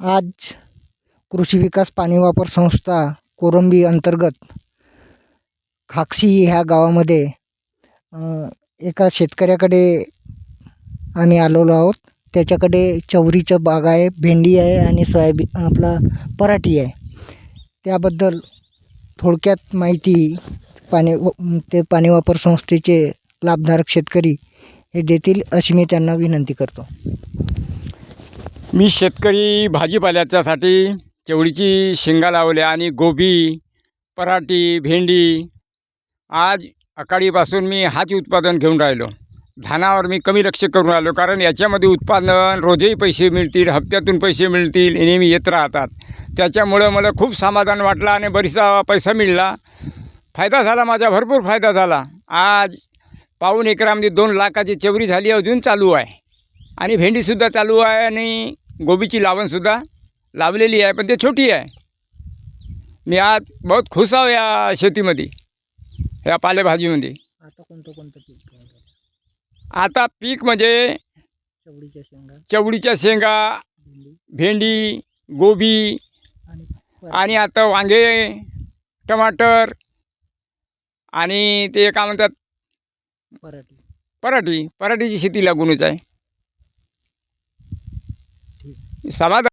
आज कृषी विकास पाणी वापर संस्था कोरंबी अंतर्गत खाकसी ह्या गावामध्ये एका शेतकऱ्याकडे आम्ही आलेलो आहोत. त्याच्याकडे चवरीचं बाग आहे भेंडी आहे आणि सोयाबी आपला पराठी आहे. त्याबद्दल थोडक्यात माहिती पाणी ते पाणी वापर संस्थेचे लाभधारक शेतकरी हे देतील अशी मी त्यांना विनंती करतो. मी शेतकरी भाजीपाल्याच्यासाठी चवळीची शेंगा लावल्या आणि गोबी पराठी भेंडी आज अकाळीपासून मी हाच उत्पादन घेऊन राहिलो. धानावर मी कमी लक्ष करून राहिलो कारण याच्यामध्ये उत्पादन रोजही पैसे मिळतील हप्त्यातून पैसे मिळतील नेहमी येत राहतात. त्याच्यामुळं मला खूप समाधान वाटलं आणि बरीचसा पैसा मिळाला. फायदा झाला माझा भरपूर फायदा झाला. आज पाऊण एकरामध्ये दोन लाखाची चवरी झाली अजून चालू आहे. आणि भेंडीसुद्धा चालू आहे आणि गोबीची लावणसुद्धा लावलेली आहे पण ते छोटी आहे. मी आज बहुत खुश आहो या शेतीमध्ये या पालेभाजीमध्ये. आता कोणतं कोणतं पीक आता पीक म्हणजे चवळीच्या शेंगा. चवळीच्या शेंगा भेंडी. गोबी आणि आणि आता वांगे टमाटर आणि ते काय म्हणतात? पराठी. पराठी पराठीची शेती लागूनच आहे. समाधान